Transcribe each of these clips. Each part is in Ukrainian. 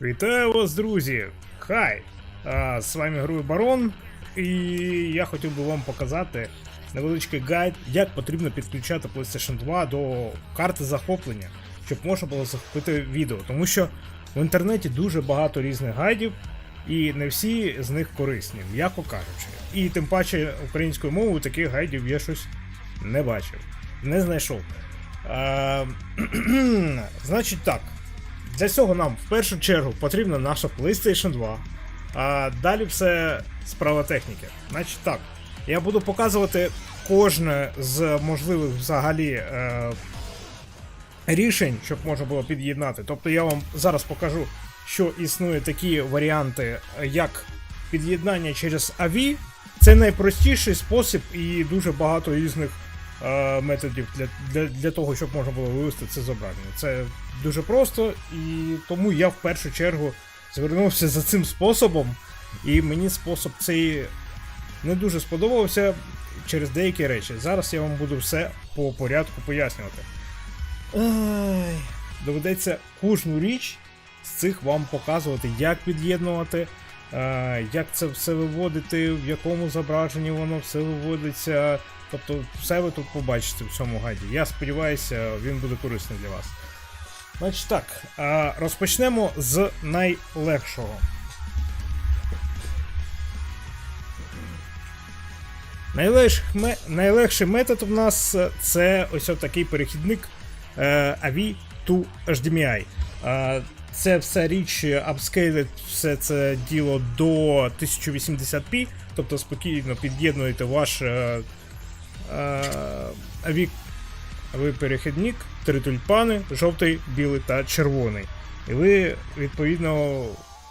Вітаю вас, друзі! Хай! А, з вами Груй Барон, і я хотів би вам показати невеличкий гайд, як потрібно підключати PlayStation 2 до карти захоплення, щоб можна було захопити відео. Тому що в інтернеті дуже багато різних гайдів, і не всі з них корисні, м'яко кажучи. І тим паче українською мовою таких гайдів я щось не бачив, не знайшов. А, значить так. Для цього нам в першу чергу потрібна наша PlayStation 2. А далі все справа техніки. Значить так, я буду показувати кожне з можливих взагалі е, рішень, щоб можна було під'єднати. Тобто я вам зараз покажу, що існує такі варіанти, як під'єднання через AVI. Це найпростіший спосіб і дуже багато різних е, методів для, для, для того, щоб можна було вивести це зображення. Це дуже просто, і тому я в першу чергу звернувся за цим способом, і мені спосіб цей не дуже сподобався через деякі речі. Зараз я вам буду все по порядку пояснювати. Ай, доведеться кожну річ з цих вам показувати, як під'єднувати, як це все виводити, в якому зображенні воно все виводиться. Тобто, все ви тут побачите в цьому гайді. Я сподіваюся, він буде корисний для вас. Значить так, е, розпочнемо з найлегшого. Найлегший метод у нас е, це ось такий перехідник е, AV to HDMI. Це все річ апскейлить все це діло до 1080p, тобто спокійно під'єднуєте ваш е, е, ви перехідник, три тюльпани, жовтий, білий та червоний. І ви, відповідно,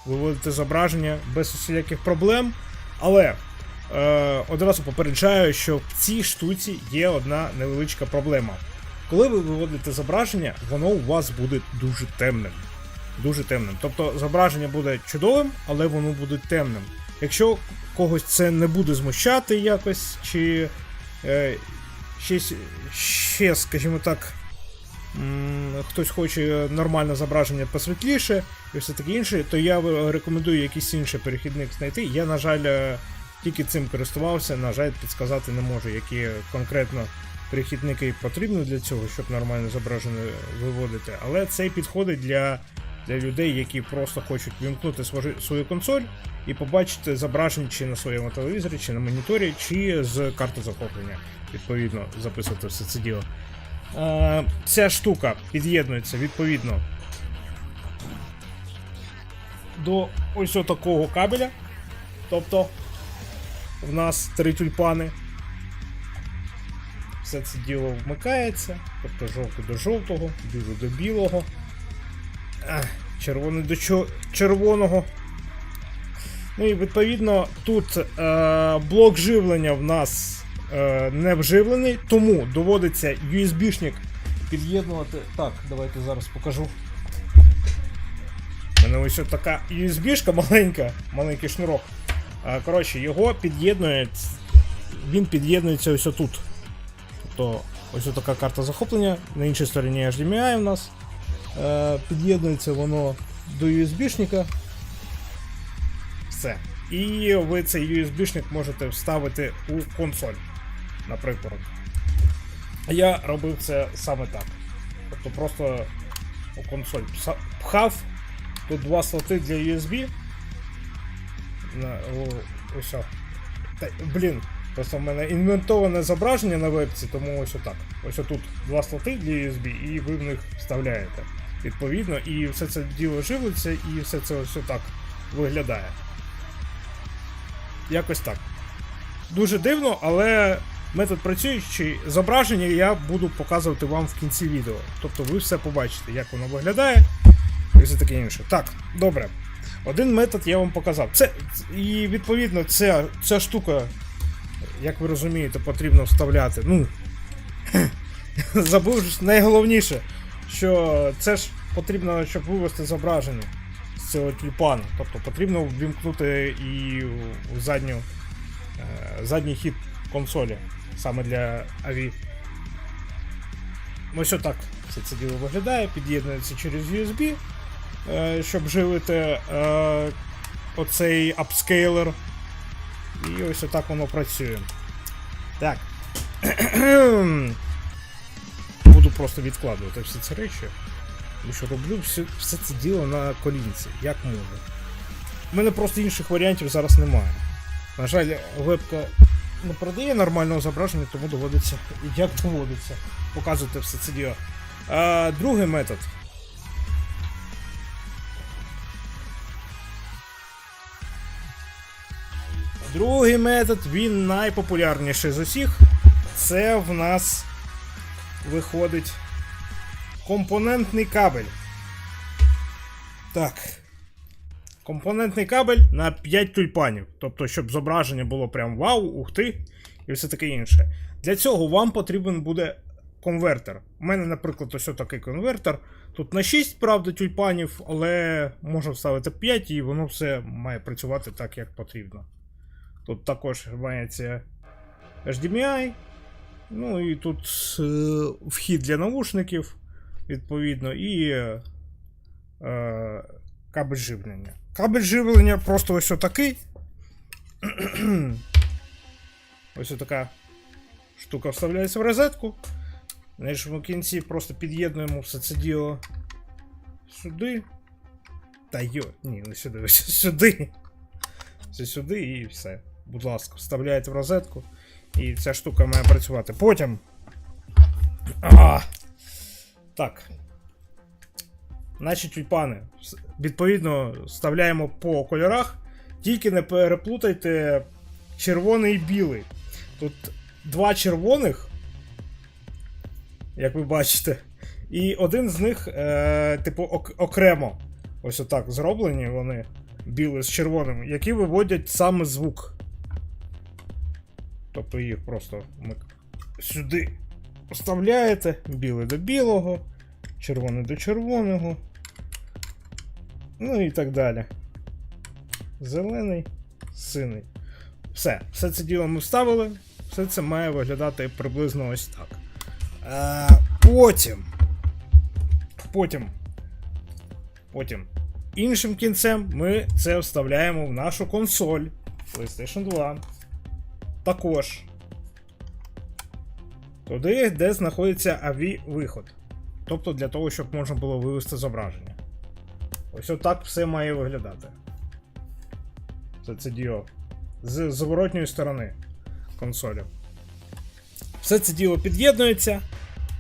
виводите зображення без усіляких проблем. Але е, одразу попереджаю, що в цій штуці є одна невеличка проблема. Коли ви виводите зображення, воно у вас буде дуже темним. Дуже темним. Тобто зображення буде чудовим, але воно буде темним. Якщо когось це не буде змущати якось, чи е, ще, ще, скажімо так, хтось хоче нормальне зображення посвітліше і все таке інше, то я рекомендую якийсь інший перехідник знайти. Я, на жаль, е, тільки цим користувався, на жаль, підказати не можу, які конкретно перехідники потрібні для цього, щоб нормальне зображення виводити. Але цей підходить для, для людей, які просто хочуть вімкнути свою, консоль і побачити зображення чи на своєму телевізорі, чи на моніторі, чи з карти захоплення. Відповідно, записувати все це діло. Е, ця штука під'єднується відповідно до ось такого кабеля. Тобто в нас три тюльпани. Все це діло вмикається, тобто жовтий до жовтого, білий до білого, червоний до червоного. Ну і відповідно тут е, блок живлення в нас е, не вживлений, тому доводиться USB-шник під'єднувати. Так, давайте зараз покажу. У мене ось така USB-шка маленька, маленький шнурок. Е, коротше, його під'єднує. Він під'єднується ось тут. Тобто ось така карта захоплення. На іншій стороні HDMI у нас. Е, під'єднується воно до USB-шника. Все. І ви цей USB-шник можете вставити у консоль, наприклад. Я робив це саме так. Тобто просто у консоль пхав. Тут два слоти для USB. Ось. Та, блін, просто в мене інвентоване зображення на вебці, тому ось отак. Ось тут два слоти для USB, і ви в них вставляєте. Відповідно, і все це діло живиться, і все це ось так виглядає. Якось так. Дуже дивно, але метод працюючий. Зображення я буду показувати вам в кінці відео. Тобто ви все побачите, як воно виглядає і все таке інше. Так, добре. Один метод я вам показав. Це, і відповідно, ця, ця штука, як ви розумієте, потрібно вставляти. Ну, забув найголовніше, що це ж потрібно, щоб вивести зображення з цього тюльпану. Тобто потрібно ввімкнути і задню, е, задній хід консолі саме для AVI. Ось отак все це діло виглядає, під'єднується через USB. е, щоб живити е, оцей апскейлер. І ось отак воно працює. Так. Буду просто відкладувати всі ці речі. Тому що роблю все, все це діло на колінці, як можу. У мене просто інших варіантів зараз немає. На жаль, вебка не продає нормального зображення, тому доводиться, як доводиться, показувати все це діло. А, другий метод. Другий метод, він найпопулярніший з усіх. Це в нас виходить компонентний кабель. Так. Компонентний кабель на 5 тюльпанів. Тобто, щоб зображення було прям вау, ух ти, і все таке інше. Для цього вам потрібен буде конвертер. У мене, наприклад, ось такий конвертер. Тут на 6, правда, тюльпанів, але можна вставити 5 і воно все має працювати так, як потрібно. Тут також мається HDMI. Ну і тут е, вхід для наушників, відповідно, і е, кабель живлення. Кабель живлення просто ось отакий. ось така штука вставляється в розетку. Знаєш, в кінці просто під'єднуємо все це діло сюди. Та йо, ні, не сюди, ось сюди. Все сюди і все. Будь ласка, вставляєте в розетку. І ця штука має працювати. Потім. А! Так. Наші тюльпани. Відповідно, вставляємо по кольорах. Тільки не переплутайте червоний і білий. Тут два червоних, як ви бачите. І один з них, е, типу, ок- окремо. Ось отак зроблені вони, білий з червоним, які виводять саме звук. Тобто їх просто ми сюди вставляєте, білий до білого, червоний до червоного. Ну і так далі. Зелений, синий. Все, все це діло ми вставили. Все це має виглядати приблизно ось так. А, потім. Потім. Потім. Іншим кінцем ми це вставляємо в нашу консоль PlayStation 2 також. Туди, де знаходиться AV-виход. Тобто для того, щоб можна було вивести зображення. Ось отак все має виглядати. Це це діло. З зворотньої сторони консолі. Все це діло під'єднується.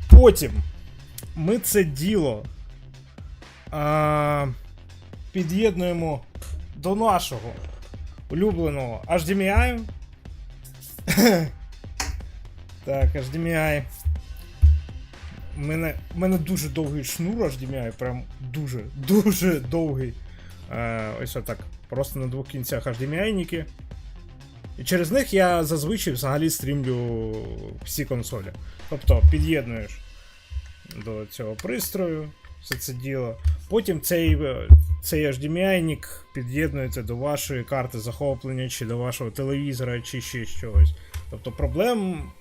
Потім ми це діло під'єднуємо до нашого улюбленого HDMI. Так, HDMI. У мене, у мене дуже довгий шнур HDMI, прям дуже, дуже довгий. Е, ось отак. Просто на двох кінцях HDMI-ніки. І через них я зазвичай взагалі стрімлю всі консолі. Тобто під'єднуєш до цього пристрою все це діло. Потім цей, е, цей HDMI-нік під'єднуєте до вашої карти захоплення, чи до вашого телевізора, чи ще чогось. Тобто проблем,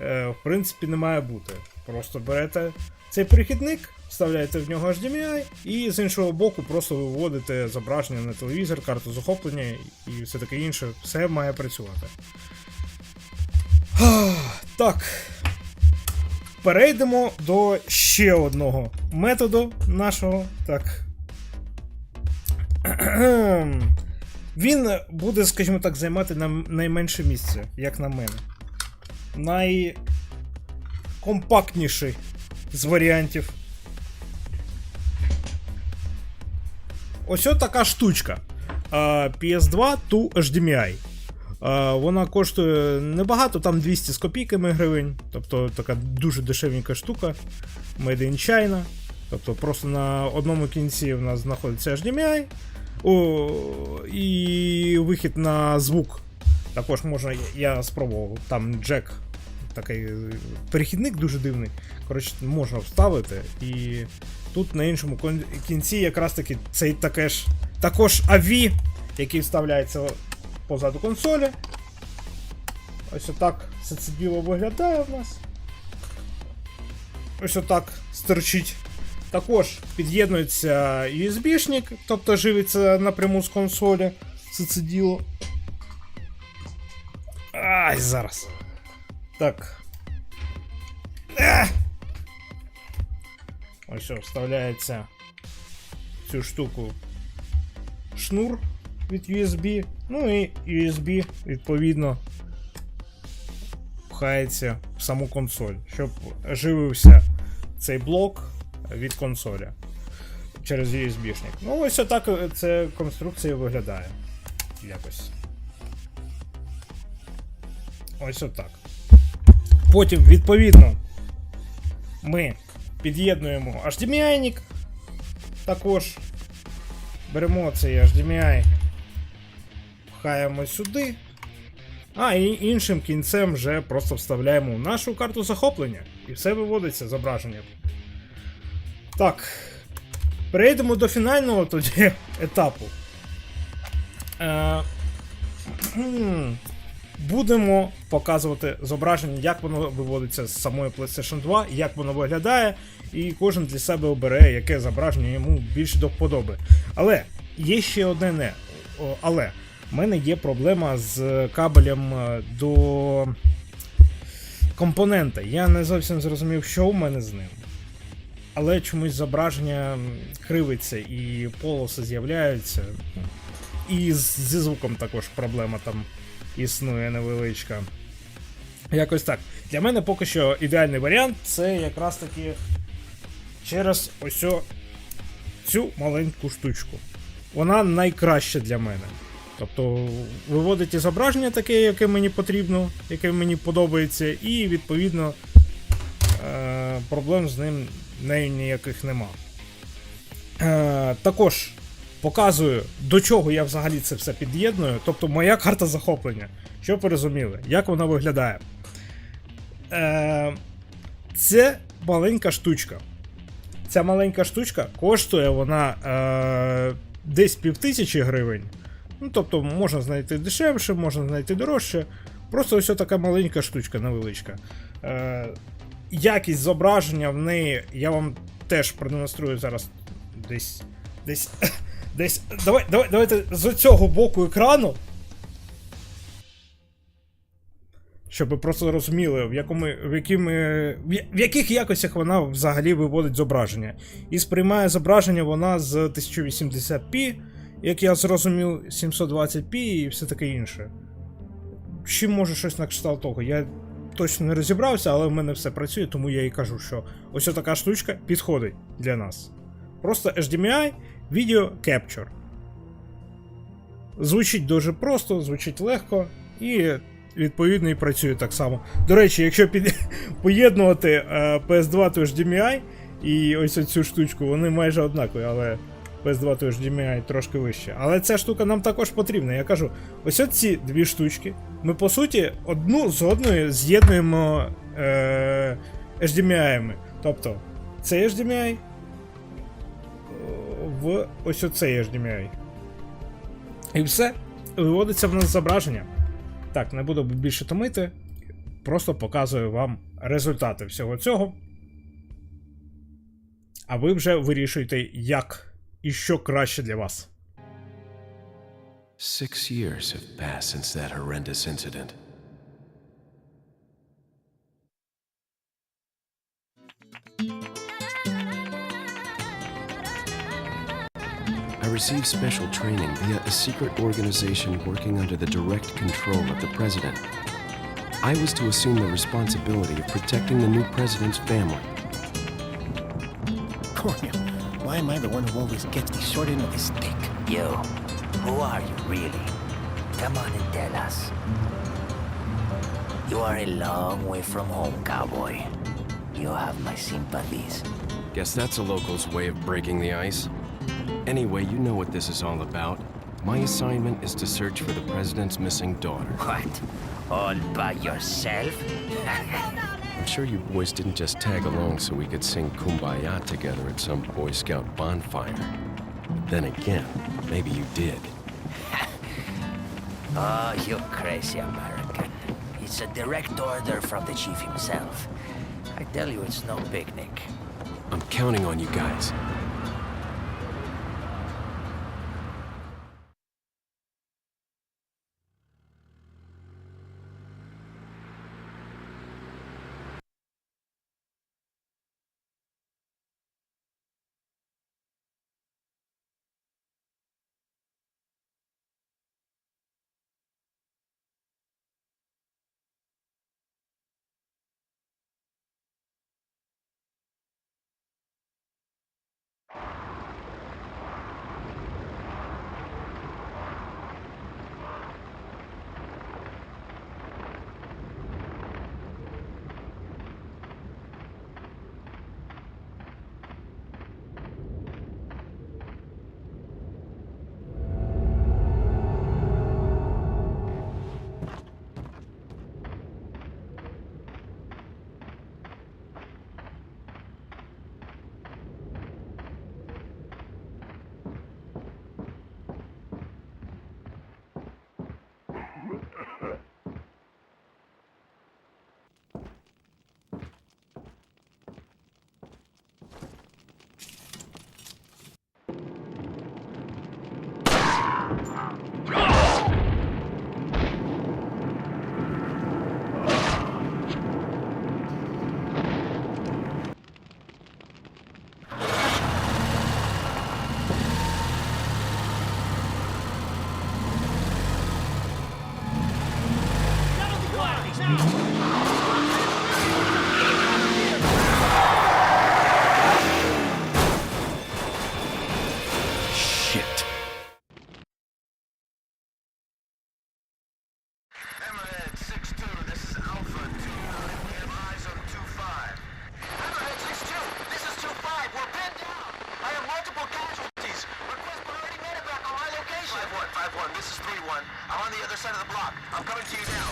е, в принципі, не має бути. Просто берете цей перехідник, вставляєте в нього HDMI, і з іншого боку просто виводите зображення на телевізор, карту захоплення і все таке інше. Все має працювати. Так. Перейдемо до ще одного методу нашого. Так. Він буде, скажімо так, займати нам найменше місця, як на мене. Найкомпактніший з варіантів. Ось така штучка. PS2 to HDMI. Вона коштує небагато, там 200 з копійками гривень. Тобто така дуже дешевенька штука. Made in China. Тобто просто на одному кінці в нас знаходиться HDMI. О, і вихід на звук. Також можна, я- спробував. Там джек, такий перехідник дуже дивний. Коротше, можна вставити. І тут на іншому кінці якраз таки цей таке ж, також AV, який вставляється позаду консолі. Ось отак все це діло виглядає в нас. Ось отак стерчить Також під'єднується USB-шник, тобто живиться напряму з консолі. Все це діло. Ай, зараз. Так. Ех! Ось вставляється цю штуку шнур від USB. Ну і USB, відповідно, пхається в саму консоль, щоб живився цей блок від консоля через USB-шник. Ну, ось отак ця конструкція виглядає. Якось. Ось отак. Потім, відповідно, ми під'єднуємо HDMI-ник. Також беремо цей HDMI, пхаємо сюди. А, і іншим кінцем вже просто вставляємо в нашу карту захоплення. І все виводиться зображення. Так. Перейдемо до фінального тоді етапу. Е. Будемо показувати зображення, як воно виводиться з самої PlayStation 2, як воно виглядає, і кожен для себе обере, яке зображення йому більше до вподоби. Але є ще одне не. Але в мене є проблема з кабелем е, до компонента. Я не зовсім зрозумів, що у мене з ним. Але чомусь зображення кривиться і полоси з'являються. І зі звуком також проблема там існує невеличка. Якось так. Для мене поки що ідеальний варіант це якраз таки через ось цю маленьку штучку. Вона найкраща для мене. Тобто виводить зображення таке, яке мені потрібно, яке мені подобається, і відповідно е, проблем з ним нею ніяких нема. Е, також показую, до чого я взагалі це все під'єдную. Тобто моя карта захоплення. Щоб ви розуміли, як вона виглядає. Е, це маленька штучка. Ця маленька штучка коштує вона десь півтисячі гривень. Ну, тобто можна знайти дешевше, можна знайти дорожче. Просто ось така маленька штучка невеличка. Е, якість зображення в неї я вам теж продемонструю зараз десь. Десь. Десь. Давай, давай, давайте з цього боку екрану. Щоб ви просто розуміли, в, якому, в, якими, в в яких якостях вона взагалі виводить зображення. І сприймає зображення вона з 1080p, як я зрозумів, 720p і все таке інше. Чи може щось на кшталт того? Я точно не розібрався, але в мене все працює, тому я і кажу, що ось така штучка підходить для нас. Просто HDMI Video Capture. Звучить дуже просто, звучить легко і відповідно і працює так само. До речі, якщо під... поєднувати е, PS2 то HDMI і ось цю штучку, вони майже однакові, але PS2 то HDMI трошки вище. Але ця штука нам також потрібна. Я кажу, ось ці дві штучки. Ми по суті одну з одною з'єднуємо е, HDMI-ми. Тобто, цей HDMI в ось оцей HDMI. І все. Виводиться в нас зображення. Так, не буду більше томити. Просто показую вам результати всього цього. А ви вже вирішуєте, як і що краще для вас. Six years have passed since that horrendous incident. I received special training via a secret organization working under the direct control of the president. I was to assume the responsibility of protecting the new president's family. Cornel, why am I the one who always gets the short end of the stick? You, who are you really? Come on and tell us. You are a long way from home, cowboy. You have my sympathies. Guess that's a local's way of breaking the ice. Anyway, you know what this is all about. My assignment is to search for the president's missing daughter. What? All by yourself? I'm sure you boys didn't just tag along so we could sing Kumbaya together at some Boy Scout bonfire. Then again, maybe you did. oh, you crazy American. It's a direct order from the chief himself. I tell you, it's no picnic. I'm counting on you guys. Ah, ah, ah. other side of the block. I'm coming to you now.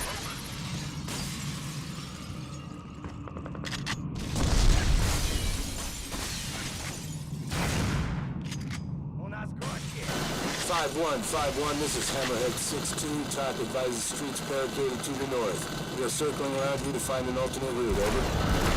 Five one, five one. This is Hammerhead six two. Talk advises streets barricaded to the north. We are circling around you to find an alternate route. Over.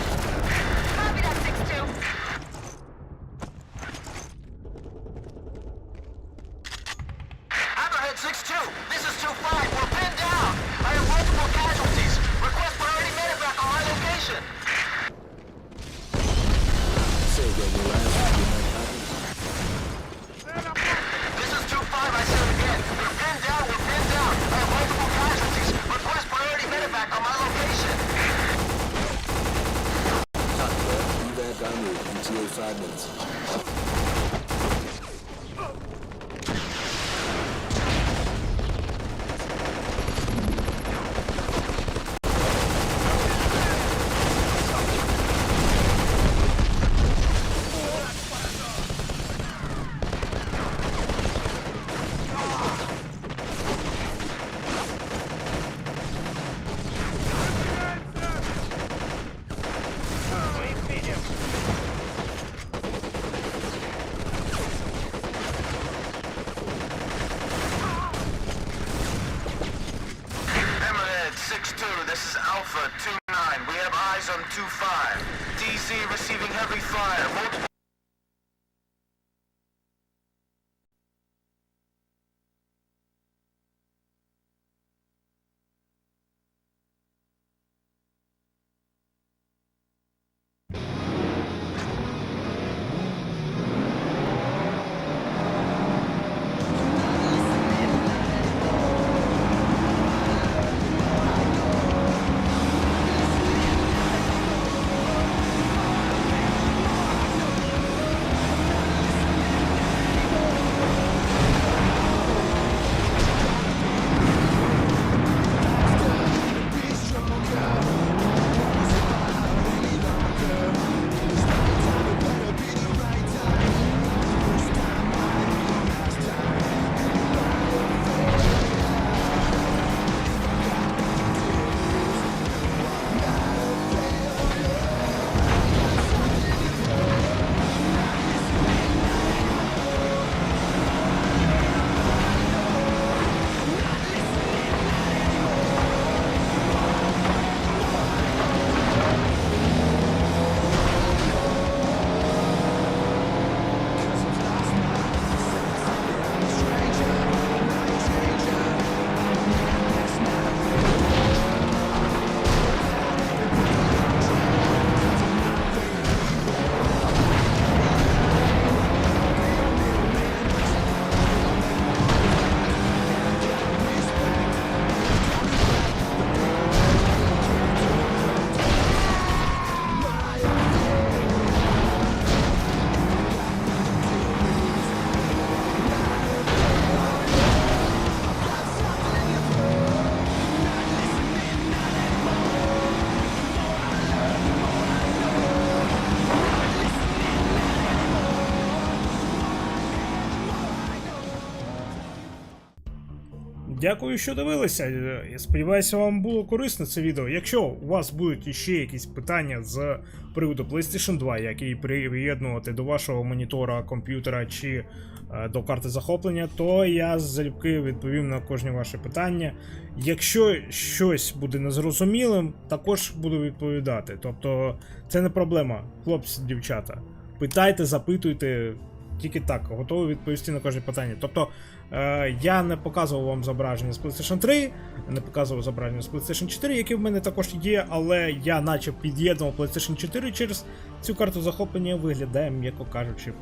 Дякую, що дивилися. Е, Я сподіваюся, вам було корисно це відео. Якщо у вас будуть іще якісь питання з приводу PlayStation 2, як її приєднувати до вашого монітора, комп'ютера чи е, до карти захоплення, то я залюбки відповім на кожне ваше питання. Якщо щось буде незрозумілим, також буду відповідати. Тобто, це не проблема, хлопці, дівчата. Питайте, запитуйте, тільки так, готовий відповісти на кожне питання. Тобто, е, я не показував вам зображення з PlayStation 3, не показував зображення з PlayStation 4, які в мене також є, але я наче під'єднував PlayStation 4 через цю карту захоплення, виглядає, м'яко кажучи.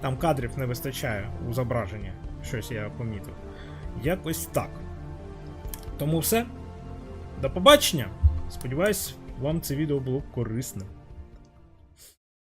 Там кадрів не вистачає у зображенні. Щось я помітив. Якось так. Тому все. До побачення. Сподіваюсь, вам це відео було корисним.